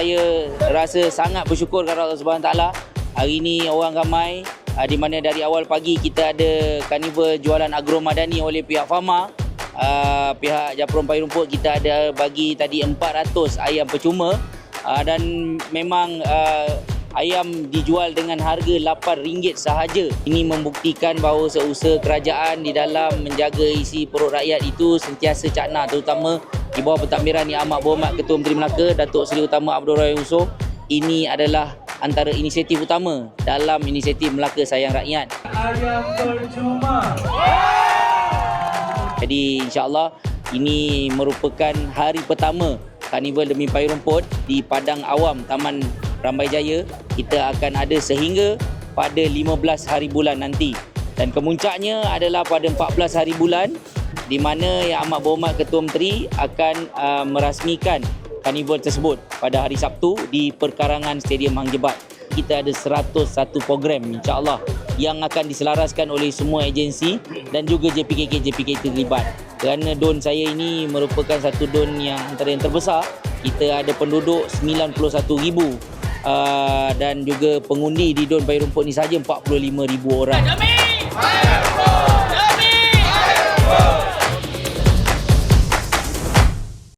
saya rasa sangat bersyukur kepada Allah Subhanahu taala. Hari ini orang ramai ah, di mana dari awal pagi kita ada karnival jualan agro madani oleh pihak Fama Uh, pihak Japron Payung Rumput kita ada bagi tadi 400 ayam percuma uh, dan memang uh, ayam dijual dengan harga RM8 sahaja. Ini membuktikan bahawa seusaha kerajaan di dalam menjaga isi perut rakyat itu sentiasa cakna terutama di bawah pentadbiran Yang Amat Berhormat Ketua Menteri Melaka Datuk Seri Utama Abdul Rahim Yusof. Ini adalah antara inisiatif utama dalam inisiatif Melaka Sayang Rakyat. ayam percuma. Jadi insyaAllah ini merupakan hari pertama Karnival Demi Payung Rumput di Padang Awam Taman Rambai Jaya. Kita akan ada sehingga pada 15 hari bulan nanti. Dan kemuncaknya adalah pada 14 hari bulan di mana Yang Amat Berhormat Ketua Menteri akan uh, merasmikan karnival tersebut pada hari Sabtu di perkarangan Stadium Hang Jebat. Kita ada 101 program insya-Allah yang akan diselaraskan oleh semua agensi dan juga JPKK-JPK terlibat. Kerana don saya ini merupakan satu don yang antara yang terbesar. Kita ada penduduk 91,000 uh, dan juga pengundi di Don Bayi Rumput ni saja 45,000 orang.